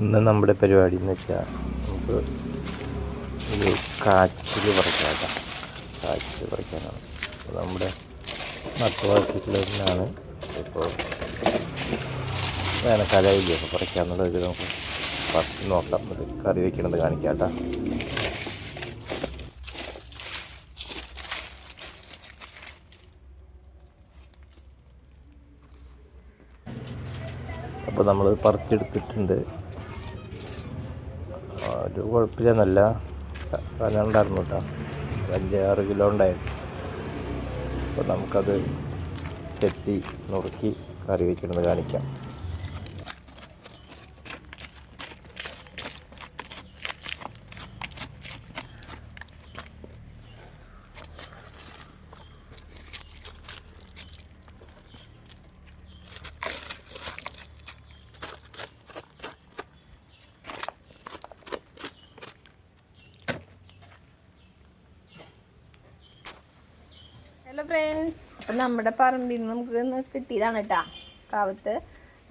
ഇന്ന് നമ്മുടെ പരിപാടി എന്ന് വെച്ചാൽ നമുക്ക് ഒരു കാച്ചിൽ പറിക്കാം കാച്ചിൽ പറിക്കാനാണ്. നമ്മുടെ നട്ടുവളർത്തിട്ടുള്ളതിനാണ് ഇപ്പോൾ വേനൽക്കാലമായില്ലേ അപ്പോൾ പറിക്കാന്നുള്ളത് നമുക്ക് നോക്കാം. അത് കറി വയ്ക്കണത് കാണിക്കാം അപ്പോൾ നമ്മൾ പറിച്ചെടുത്തിട്ടുണ്ട് ഒരു കുഴപ്പമില്ല നല്ല കനം കേട്ടോ. അഞ്ച് അഞ്ചാറ് കിലോ ഉണ്ടായിരുന്നു. അപ്പോൾ നമുക്കത് ചെത്തി നുറുക്കി കറി വയ്ക്കണത് കാണിക്കാം. ഫ്രണ്ട്സ് അപ്പം നമ്മുടെ പറമ്പിൽ നിന്ന് നമുക്ക് കിട്ടിയതാണ് കേട്ടാ കാവത്ത്.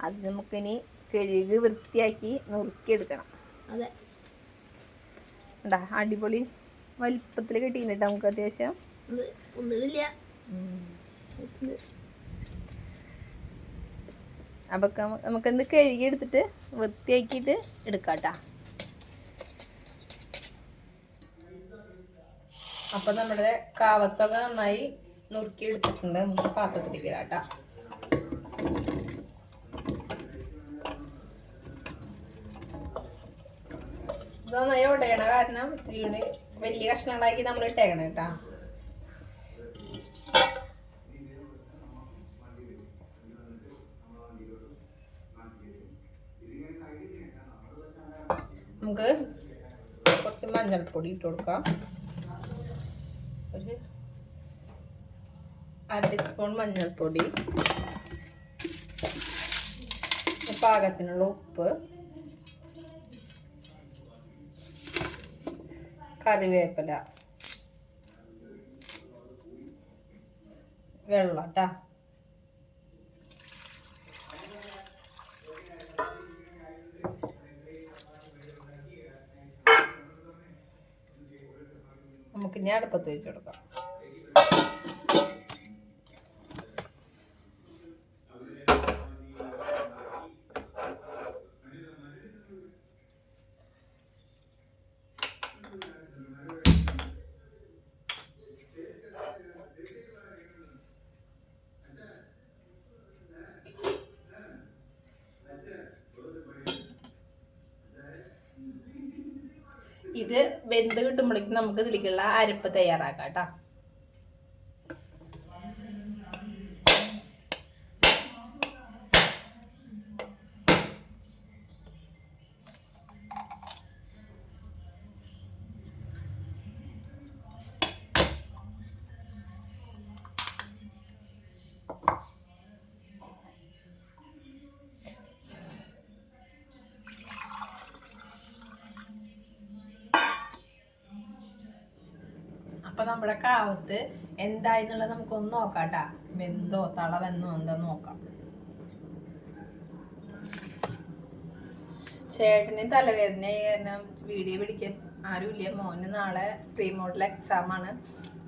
അത് നമുക്കിനി കഴുകി വൃത്തിയാക്കി നുറുക്കിയെടുക്കണം. അതെ. ഉണ്ടാ അടിപൊളി വലിപ്പത്തിൽ കിട്ടിയിട്ടുണ്ട് നമുക്ക് അത്യാവശ്യം. ഒന്നുമില്ല അപ്പം നമുക്കെന്ത് കഴുകി എടുത്തിട്ട് വൃത്തിയാക്കിയിട്ട് എടുക്കാം കേട്ടാ അപ്പം നമ്മുടെ കാവത്തൊക്കെ നന്നായി നുറുക്കി എടുത്തിട്ടുണ്ട് നമുക്ക് പാത്രത്തിലേക്ക് ഇടാം കേട്ടാ. നന്നായി ഉടയണ കാരണം ഇത്രയും വലിയ കഷ്ണങ്ങളാക്കി നമ്മൾ ഇട്ടേക്കണം കേട്ടാ. നമുക്ക് കുറച്ച് മഞ്ഞൾപ്പൊടി ഇട്ട് കൊടുക്കാം. ഒരു അര ടീസ്പൂൺ മഞ്ഞൾപ്പൊടി പാകത്തിനുള്ള ഉപ്പ് കറിവേപ്പില വെള്ളം കേട്ടാ നമുക്ക് ഞാൻ അടുപ്പത്ത് വെച്ച് കൊടുക്കാം. ഇത് വെന്ത് കിട്ടുമ്പോഴേക്കും നമുക്ക് ഇതിലേക്കുള്ള അരപ്പ് തയ്യാറാക്കാം കേട്ടോ. അപ്പൊ നമ്മുടെ കാവത്ത് എന്തായെന്നുള്ളത് നമുക്കൊന്ന് നോക്കാം കേട്ടാ വെന്തോ തളവെന്നോ എന്താ നോക്കാം. ചേട്ടന് തലവേദന കാരണം വീഡിയോ പിടിക്കാൻ ആരുമില്ല. മോന് നാളെ പ്രീ മോഡൽ എക്സാം ആണ്.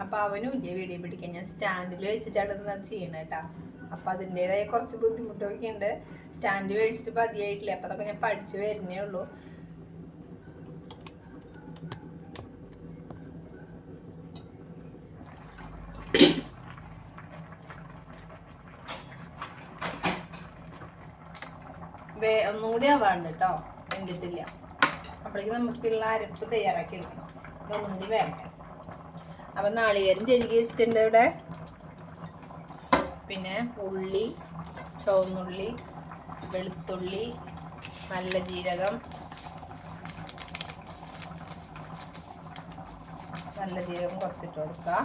അപ്പൊ അവനും ഇല്ല വീഡിയോ പിടിക്കാൻ. ഞാൻ സ്റ്റാൻഡിൽ വെച്ചിട്ടാണ് ഇത് ചെയ്യണത് കേട്ടാ അപ്പൊ അതിന്റെതായ കുറച്ച് ബുദ്ധിമുട്ടൊക്കെ ഉണ്ട് സ്റ്റാൻഡ് മേടിച്ചിട്ട് പതിയായിട്ടില്ല അപ്പൊ അതൊക്കെ ഞാൻ പഠിച്ചു വരുന്നേ ഉള്ളൂ. വേ ഒന്നും കൂടി കേട്ടോ വെന്തിട്ടില്ല. അപ്പോഴേക്കും നമുക്കുള്ള അരപ്പ് തയ്യാറാക്കി എടുക്കണം. അപ്പൊ ഒന്നും കൂടി വേണ്ട. അപ്പൊ നാളികേരം ചെരുകി വെച്ചിട്ടുണ്ട് ഇവിടെ. പിന്നെ ഉള്ളി ചുവന്നുള്ളി വെളുത്തുള്ളി നല്ല ജീരകം. നല്ല ജീരകം കുറച്ചിട്ട് കൊടുക്കുക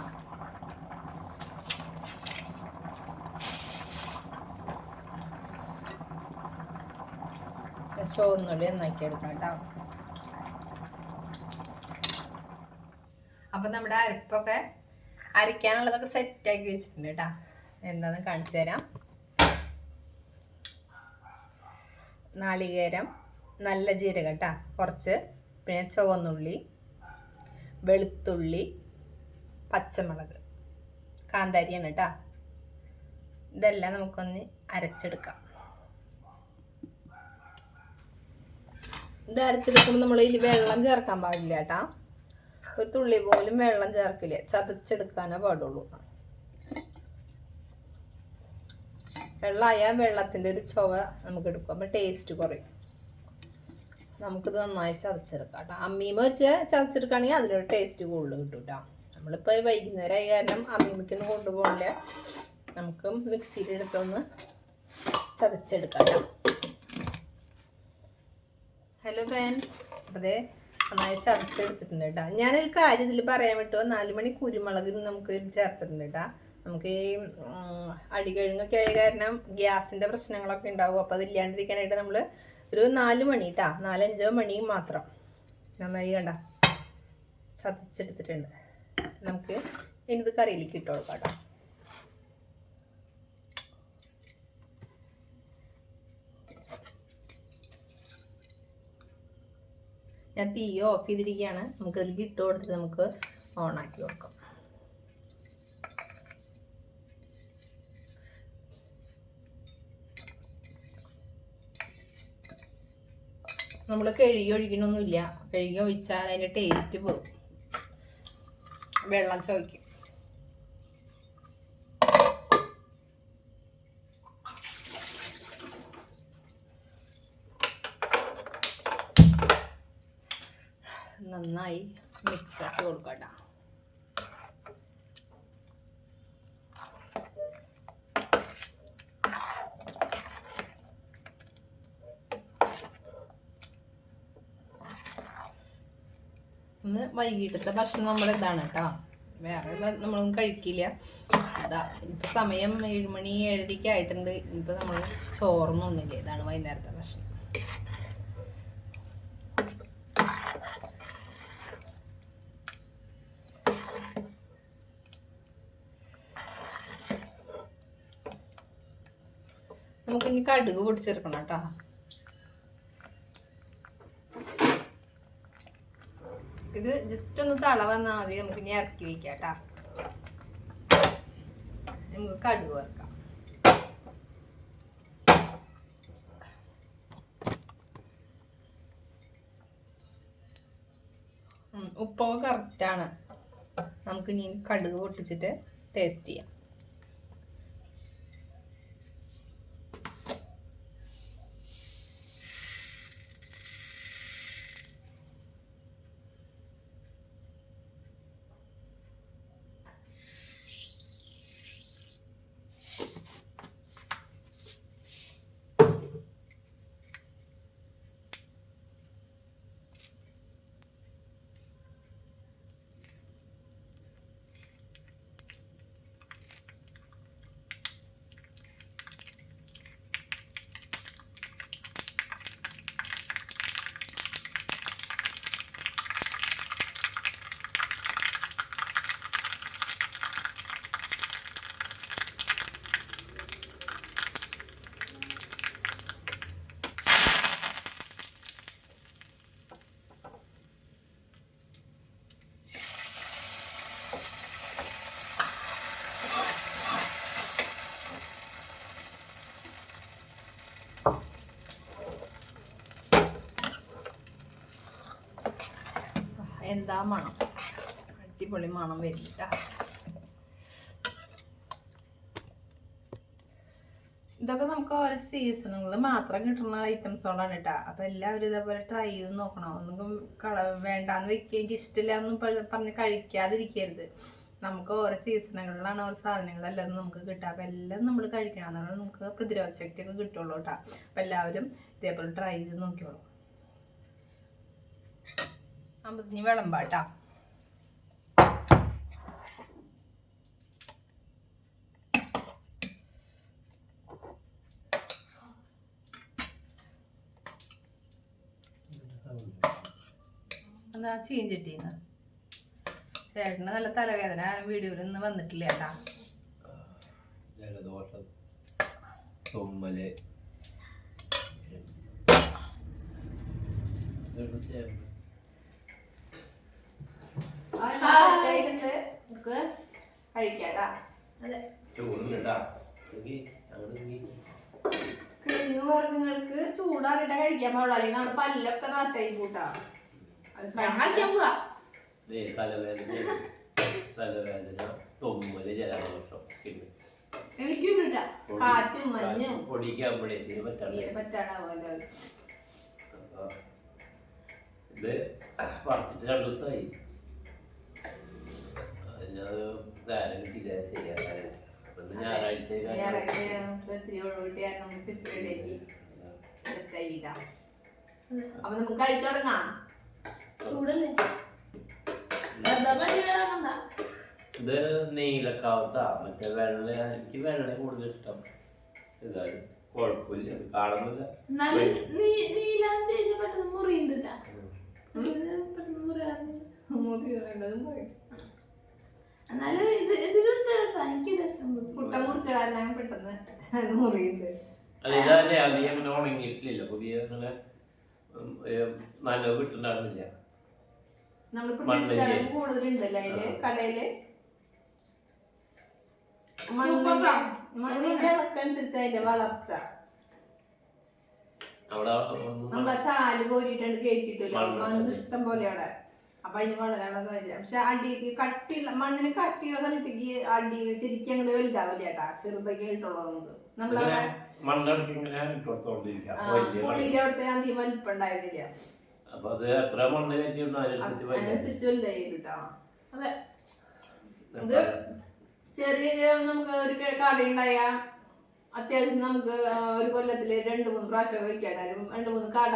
ചുവന്നുള്ളി എന്നാക്കി എടുക്കാം കേട്ടോ. അപ്പൊ നമ്മുടെ അരപ്പൊക്കെ അരയ്ക്കാനുള്ളതൊക്കെ സെറ്റ് ആക്കി വെച്ചിട്ടുണ്ട് കേട്ടാ. എന്താന്ന് കാണിച്ചു തരാം. നാളികേരം നല്ല ജീരകം കേട്ടാ. കുറച്ച് പിന്നെ ചുവന്നുള്ളി വെളുത്തുള്ളി പച്ചമുളക്. കാന്താരിയാണ് കേട്ടാ. ഇതെല്ലാം നമുക്കൊന്ന് അരച്ചെടുക്കാം. ഇത് അരച്ചെടുക്കുമ്പോൾ നമ്മൾ ഇതിൽ വെള്ളം ചേർക്കാൻ പാടില്ല കേട്ടാ. ഒരു തുള്ളി പോലും വെള്ളം ചേർക്കില്ല. ചതച്ചെടുക്കാനേ പാടുള്ളൂ. വെള്ളമായ വെള്ളത്തിന്റെ ഒരു ചുവ നമുക്ക് എടുക്കും. അപ്പോൾ ടേസ്റ്റ് കുറയും. നമുക്കിത് നന്നായി ചതച്ചെടുക്കാം കേട്ടോ. അമ്മീമ വെച്ച് ചതച്ചെടുക്കുകയാണെങ്കിൽ അതിനൊരു ടേസ്റ്റ് കൂടുതൽ കിട്ടും കേട്ടോ. നമ്മളിപ്പോൾ വൈകുന്നേരം ആയ കാരണം അമ്മീമയ്ക്കൊന്നും കൊണ്ടുപോകണ്ടേ. നമുക്ക് മിക്സിയിലെടുത്തൊന്ന് ചതച്ചെടുക്കാം കേട്ടോ. ഹലോ ഫ്രണ്ട്സ് അതെ നന്നായി ചതച്ചെടുത്തിട്ടുണ്ട് കേട്ടോ ഞാനൊരു കാര്യം ഇതിൽ പറയാൻ വിട്ടു നാല് മണി കുരുമുളക് നമുക്ക് ചേർത്തിട്ടുണ്ട് കേട്ടോ നമുക്ക് ഈ അടികഴുങ്ങൊക്കെ ആയ കാരണം ഗ്യാസിന്റെ പ്രശ്നങ്ങളൊക്കെ ഉണ്ടാവും. അപ്പോൾ അതില്ലാണ്ടിരിക്കാനായിട്ട് നമ്മൾ ഒരു നാല് മണി കേട്ടാ നാലഞ്ചോ മണി മാത്രം. നന്നായി കണ്ട. ചതച്ചെടുത്തിട്ടുണ്ട്. നമുക്ക് ഇനി ഇത് കറിയിലേക്ക് ഇട്ട് കൊടുക്കാം കേട്ടോ ഞാൻ തീ ഓഫ് ചെയ്തിരിക്കുകയാണ്. നമുക്ക് അതിലേക്ക് ഇട്ട് കൊടുത്തിട്ട് നമുക്ക് ഓണാക്കി കൊടുക്കാം. നമ്മൾ കഴുകി ഒഴിക്കണമൊന്നുമില്ല കഴുകി ഒഴിച്ചാൽ അതിന്റെ ടേസ്റ്റ് പോകും വെള്ളം ചോദിക്കും നന്നായി മിക്സ് ആക്കി കൊടുക്കട്ടോ. ഇന്ന് വൈകിട്ടത്തെ ഭക്ഷണം നമ്മൾ ഇതാണ് കേട്ടോ. വേറെ നമ്മളൊന്നും കഴിക്കില്ല. ഇതാ ഇപ്പൊ സമയം ഏഴുമണി ഏഴരയ്ക്ക് ആയിട്ടുണ്ട്. ഇനിയിപ്പോൾ നമ്മൾ ഒന്നുമില്ല. ഇതാണ് വൈകുന്നേരത്തെ ഭക്ഷണം നമുക്ക് ഇനി കടുക് പൊടിച്ചെടുക്കണം കേട്ടോ. ഇത് ജസ്റ്റ് ഒന്ന് തള വന്നാൽ മതി. നമുക്ക് ഇനി ഇറക്കി വെക്കാം കേട്ടാ. നമുക്ക് കടുക് വറുക്കാം. ഉപ്പൊക്കെ കറക്റ്റാണ് നമുക്ക് ഇനി കടുക് പൊട്ടിച്ചിട്ട് ടേസ്റ്റ് ചെയ്യാം. എന്താ മണം? അടിപൊളി മണം വരില്ല. ഇതൊക്കെ നമുക്ക് ഓരോ സീസണുകളിൽ മാത്രം കിട്ടുന്ന ഐറ്റംസുകളാണ് കേട്ടോ അപ്പൊ എല്ലാവരും ഇതേപോലെ ട്രൈ ചെയ്ത് നോക്കണം. ഒന്നും കള വേണ്ടാന്ന് വെക്കുക എനിക്ക് ഇഷ്ടമില്ല എന്നും പറഞ്ഞ് കഴിക്കാതിരിക്കരുത്. നമുക്ക് ഓരോ സീസണുകളിലാണ് ഓരോ സാധനങ്ങളെല്ലാം നമുക്ക് കിട്ടുക. അപ്പം എല്ലാം നമ്മൾ കഴിക്കണം. എന്നാലും നമുക്ക് പ്രതിരോധ ശക്തിയൊക്കെ കിട്ടുള്ളൂ കേട്ടോ അപ്പം എല്ലാവരും ഇതേപോലെ ട്രൈ ചെയ്ത് നോക്കിയോളൂ അമ്പത്തിഞ്ഞ് വിളമ്പാട്ടാ എന്താ ചീഞ്ചിട്ടീന്ന് ചേട്ടന് നല്ല തലവേദന വീഡിയോയിൽ ഇന്ന് വന്നിട്ടില്ല ചേട്ടാ ജലദോഷം തുമ്മൽ. നമുക്ക് കഴിക്കാട്ടാ നീ കിഴങ്ങ് വർഗങ്ങൾക്ക് ചൂടാറിട്ട കഴിക്കാൻ പാടില്ല അല്ലെങ്കിൽ നമ്മുടെ പല്ലൊക്കെ നാശമായി കൂട്ടാ. തലവേദന. തലവേദന തൊമ്മൽ ജലദോഷം പിന്നെ എനിക്കും വിട്ടാ പൊടി- കാറ്റും മഞ്ഞും. പൊടിക്കാകുമ്പോഴേ തീരെ പറ്റാതെ തീരെ പറ്റാണ്ടാവുമല്ലോ അപ്പൊ ഇത് പറിച്ചിട്ട് രണ്ടു ദിവസമായി. അതിനത് നേരം കിട്ടില്ല ശരിയാക്കാനായിട്ട് അപ്പൊ ഞായറാഴ്ച ഞായറാഴ്ച നമുക്ക് ഇത്തിരി ഒഴിവിട്ട് നമുക്ക് ചിത്രയിലേക്ക് സെറ്റായി ഇടാം അപ്പൊ നമുക്ക് കഴിച്ചു തുടങ്ങാം. ചൂടല്ലേ? വെറുതെ പരിഗണന ഇത് നീലക്കാവത്താ. മറ്റേ വെള്ള എനിക്ക് വെള്ള കൂടുതൽ ഇഷ്ടം. ഇതായാലും കുഴപ്പമില്ല. കാണുന്നില്ല. എന്നാലും നീ നീലാൻ ചെയ്ത് പെട്ടെന്ന് മുറിയുന്നില്ല. പെട്ടെന്ന് മുറിയാറില്ല മുതി വേണ്ടതും പറയും എന്നാലും ഇത് ഇതിലൊരു എനിക്കിത് പെട്ടെന്ന് അത് മുറിയുണ്ട് അത് ഇതല്ലേ അധികം അങ്ങനെ ഉണങ്ങിയിട്ടില്ല പുതിയ അങ്ങനെ ഉം, നനവ് കിട്ടുന്നുണ്ടായിരുന്നില്ല. നമ്മൾ മണ്ണിന്റെ. പ്രതീക്ഷിച്ചാലും കൂടുതലുണ്ടല്ലോ അതിൽ? കടയിൽ? മണ്ണിന്റെ മണ്ണിന്റെ ഇളക്കനുസരിച്ച് അതിന്റെ വളർച്ച. അവിടെ ഒന്നും നമ്മളാ ചാൽ കോരിയിട്ടുണ്ട് കയറ്റിട്ടില്ല മണ്ണ്. മണ്ണ് ഇഷ്ടം പോലെ അവിടെ. അപ്പൊ അതിന് വളരാനുള്ള സാഹചര്യം. പക്ഷെ അടിക്ക് കട്ടിയുള്ള മണ്ണിന് കട്ടിയുള്ള സ്ഥലത്തേക്ക് അടി ശരിക്കും അങ്ങോട്ട് വലുതാവില്ല കേട്ടാ. ചെറുതൊക്കെ ആയിട്ടുള്ളത് നമുക്ക് നമ്മളവിടെ അവിടുത്തെ അധികം വലിപ്പം ഉണ്ടായിരുന്നില്ല. അപ്പൊ അത് എത്ര മണ്ണ് കയറ്റിയുണ്ടോ അതിനനുസരിച്ച് വലിയ അതിനനുസരിച്ച് വലുതായി കേട്ടോ. അതെ. ഇത് ചെറിയ നമുക്ക് ഒരു കട ഉണ്ടായ അത്യാവശ്യം നമുക്ക് ഒരു കൊല്ലത്തിൽ രണ്ട് മൂന്ന് പ്രാവശ്യം വെക്കാണ്ടായാലും രണ്ട് മൂന്ന് കട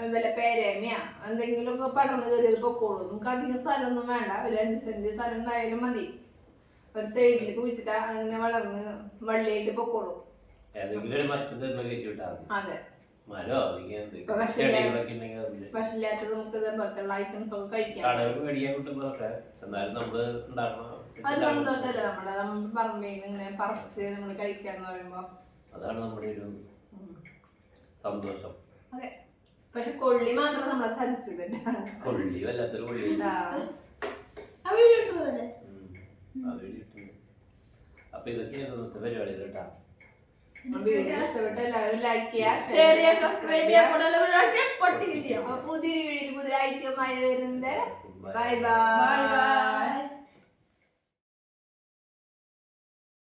വല്ല പേരേമയാ എന്തെങ്കിലുമൊക്കെ പടർന്ന് കയറിയത് പൊക്കോളൂ. നമുക്ക് അധികം സ്ഥലമൊന്നും വേണ്ട. ഒരു അഞ്ച് സെന്റ് സ്ഥലം ഉണ്ടായാലും മതി. ഒരു സൈഡിൽ കുഴിച്ചിട്ടാ അതിങ്ങനെ വളർന്ന് വള്ളിയായിട്ട് പൊക്കോളൂ. അതെ. നമുക്ക് ഇതേപോലത്തെ ഐറ്റംസ് ഒക്കെ കഴിക്കാം. അത് നമ്മുടെ പറമ്പിൽ നിന്ന് ഇങ്ങനെ പറിച്ച് നമ്മൾ കഴിക്കാന്ന് പറയുമ്പോ. അതാണ് നമ്മുടെ ഒരു സന്തോഷം. അതെ. പക്ഷെ കൊള്ളി മാത്രം നമ്മളെ ചതിച്ചത് കൊള്ളി വല്ലാത്തൊരു കൊള്ളി. ആ വീഡിയോ ഇട്ടതല്ലേ ഉം. അത് വേണ്ടിയിട്ടുണ്ട് അപ്പൊ ഇതൊക്കെയാണ് ഇന്നത്തെ പരിപാടികൾ കേട്ടാ. വീഡിയോ ഇഷ്ടപ്പെട്ട എല്ലാവരും ലൈക്ക് ഷെയർ ചെയ്യാം സബ്സ്ക്രൈബ് പുതിയൊരു വീഡിയോയിൽ പുതിയ ഐറ്റമായി വരുന്നത്. Bye. Bye bye bye bye